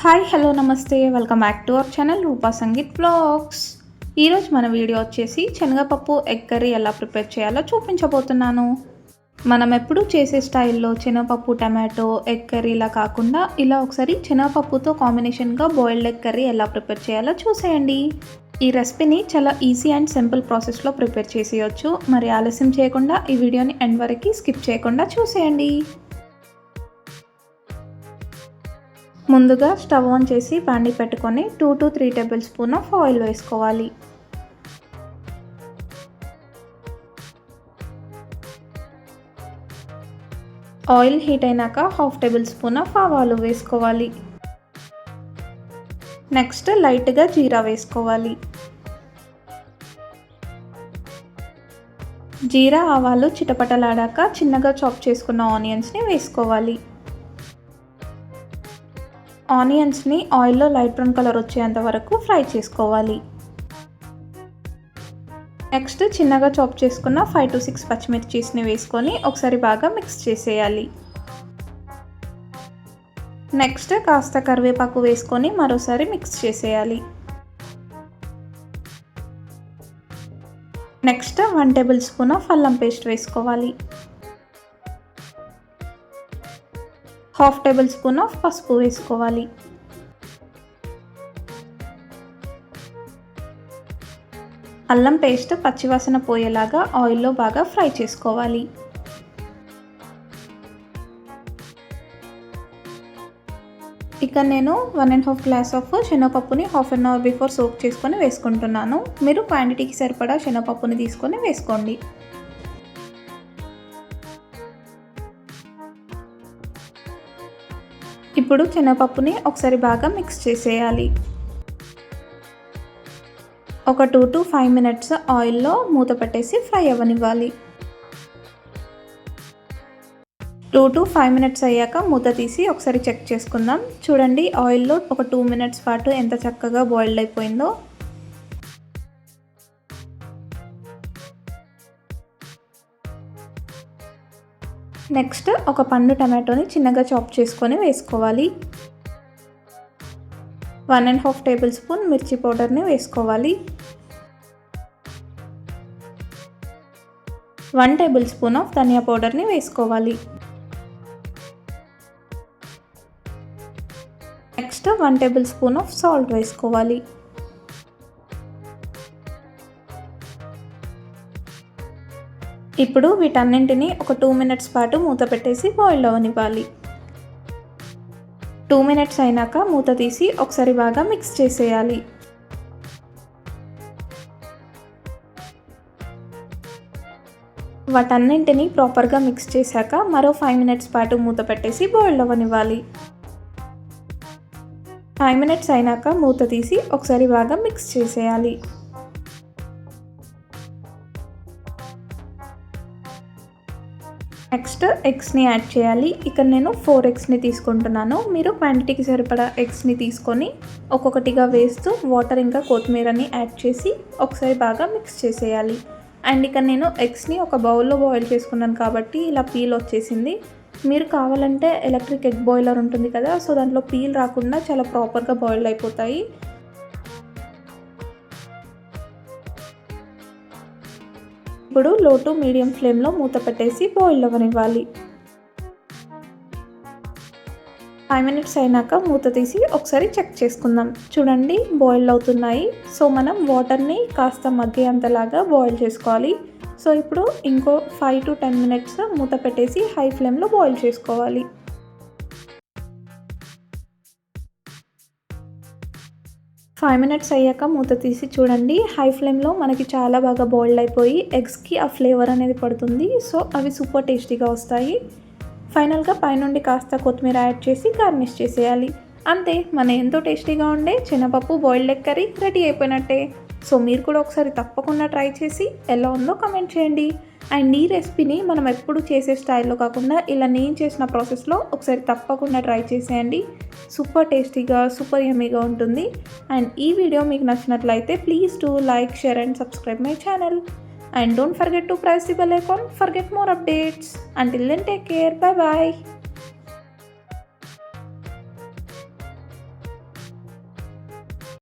Hi hello నమస్తే. Welcome back to our channel Rupa Sangeet blogs. ఈరోజు మన video వచ్చేసి శనగపప్పు ఎగ్ కర్రీ ఎలా ప్రిపేర్ చేయాలో చూపించబోతున్నాను. మనం ఎప్పుడు చేసే స్టైల్లో శనగపప్పు టమాటో ఎగ్ కర్రీ ఇలా కాకుండా ఇలా ఒకసారి శనగపప్పుతో కాంబినేషన్గా బాయిల్డ్ ఎగ్ కర్రీ ఎలా ప్రిపేర్ చేయాలో చూసేయండి. ఈ రెసిపీని చాలా ఈజీ అండ్ సింపుల్ ప్రాసెస్లో ప్రిపేర్ చేసేయచ్చు. మరి ఆలస్యం చేయకుండా ఈ వీడియోని ఎండ్ వరకు స్కిప్ చేయకుండా చూసేయండి. ముందుగా స్టవ్ ఆన్ చేసి పాండి పెట్టుకొని two to three tablespoon of oil వేసుకోవాలి. ఆయిల్ హీట్ అయినాక హాఫ్ టేబుల్ స్పూన్ ఆఫ్ ఆవాలు వేసుకోవాలి. నెక్స్ట్ లైట్గా జీరా వేసుకోవాలి. జీరా ఆవాలు చిటపటలాడాక చిన్నగా చాప్ చేసుకున్న ఆనియన్స్ని వేసుకోవాలి. ఆనియన్స్ని ఆయిల్లో లైట్ బ్రౌన్ కలర్ వచ్చేంత వరకు ఫ్రై చేసుకోవాలి. నెక్స్ట్ చిన్నగా చాప్ చేసుకున్న ఫైవ్ టు సిక్స్ పచ్చిమిర్చీస్ని వేసుకొని ఒకసారి బాగా మిక్స్ చేసేయాలి. నెక్స్ట్ కాస్త కరివేపాకు వేసుకొని మరోసారి మిక్స్ చేసేయాలి. Next one table spoon of అల్లం పేస్ట్ వేసుకోవాలి. హాఫ్ టేబుల్ స్పూన్ ఆఫ్ పసుపు వేసుకోవాలి. అల్లం పేస్ట్ పచ్చివాసన పోయేలాగా ఆయిల్లో బాగా ఫ్రై చేసుకోవాలి. ఇక నేను one and half glass of శనగపప్పుని half an hour before soak చేసుకొని వేసుకుంటున్నాను. మీరు క్వాంటిటీకి సరిపడా శనగపప్పుని తీసుకొని వేసుకోండి. ఇప్పుడు శనగపప్పుని ఒకసారి బాగా మిక్స్ చేసేయాలి. ఒక టూ టు ఫైవ్ మినిట్స్ ఆయిల్లో మూత పెట్టేసి ఫ్రై అవ్వనివ్వాలి. టూ టు ఫైవ్ మినిట్స్ అయ్యాక మూత తీసి ఒకసారి చెక్ చేసుకుందాం. చూడండి ఆయిల్లో ఒక టూ మినిట్స్ పాటు ఎంత చక్కగా బాయిల్డ్ అయిపోయిందో. నెక్స్ట్ ఒక పండు టమాటోని చిన్నగా చాప్ చేసుకొని వేసుకోవాలి. One and half table spoon మిర్చి పౌడర్ని వేసుకోవాలి. వన్ టేబుల్ స్పూన్ ఆఫ్ ధనియా పౌడర్ని వేసుకోవాలి. Next one tablespoon of salt వేసుకోవాలి. ఇప్పుడు వీటన్నింటిని ఒక టూ మినిట్స్ పాటు మూత పెట్టేసి బాయిల్ అవ్వనివ్వాలి టూ మినిట్స్ అయినాక మూత తీసి ఒకసారి బాగా మిక్స్ చేసేయాలి. వాటన్నింటిని ప్రాపర్గా మిక్స్ చేశాక మరో ఫైవ్ మినిట్స్ పాటు మూత పెట్టేసి బాయిల్ అవ్వనివ్వాలి ఫైవ్ మినిట్స్ అయినాక మూత తీసి ఒకసారి బాగా మిక్స్ చేసేయాలి. నెక్స్ట్ ఎగ్స్ని యాడ్ చేయాలి. ఇక్కడ నేను ఫోర్ ఎగ్స్ని తీసుకుంటున్నాను. మీరు క్వాంటిటీకి సరిపడా ఎగ్స్ని తీసుకొని ఒక్కొక్కటిగా వేస్తూ వాటర్ ఇంకా కొత్తిమీరని యాడ్ చేసి ఒకసారి బాగా మిక్స్ చేసేయాలి. అండ్ ఇక్కడ నేను ఎగ్స్ని ఒక బౌల్లో బాయిల్ చేసుకున్నాను కాబట్టి ఇలా పీల్ వచ్చేసింది. మీరు కావాలంటే ఎలక్ట్రిక్ ఎగ్ బాయిలర్ ఉంటుంది కదా సో దాంట్లో పీల్ రాకుండా చాలా ప్రాపర్గా బాయిల్ అయిపోతాయి. ఇప్పుడు లో టు మీడియం ఫ్లేమ్లో మూత పెట్టేసి బాయిల్ అవ్వనివ్వాలి ఫైవ్ మినిట్స్ అయినాక మూత తీసి ఒకసారి చెక్ చేసుకుందాం. చూడండి బాయిల్ అవుతున్నాయి. సో మనం వాటర్ని కాస్త మగ్గేంతలాగా బాయిల్ చేసుకోవాలి. సో ఇప్పుడు ఇంకో ఫైవ్ టు టెన్ మినిట్స్ మూత పెట్టేసి హై ఫ్లేమ్లో బాయిల్ చేసుకోవాలి. ఫైవ్ మినిట్స్ అయ్యాక మూత తీసి చూడండి. హై ఫ్లేమ్లో మనకి చాలా బాగా బాయిల్డ్ అయిపోయి ఎగ్స్కి ఆ ఫ్లేవర్ అనేది పడుతుంది. సో అవి సూపర్ టేస్టీగా వస్తాయి. ఫైనల్గా పైనుండి కాస్త కొత్తిమీర యాడ్ చేసి గార్నిష్ చేసేయాలి. అంతే మన ఎంతో టేస్టీగా ఉండే చిన్నపప్పు బాయిల్డ్ ఎగ్ కర్రీ రెడీ అయిపోయినట్టే. సో మీరు కూడా ఒకసారి తప్పకుండా ట్రై చేసి ఎలా ఉందో కమెంట్ చేయండి. అండ్ ఈ రెసిపీని మనం ఎప్పుడు చేసే స్టైల్లో కాకుండా ఇలా నేను చేసిన ప్రాసెస్లో ఒకసారి తప్పకుండా ట్రై చేసేయండి. సూపర్ టేస్టీగా సూపర్ యమ్మీగా ఉంటుంది. అండ్ ఈ వీడియో మీకు నచ్చినట్లయితే please to like share and subscribe my channel. And don't forget to press the bell icon forget more updates. Until then take care bye bye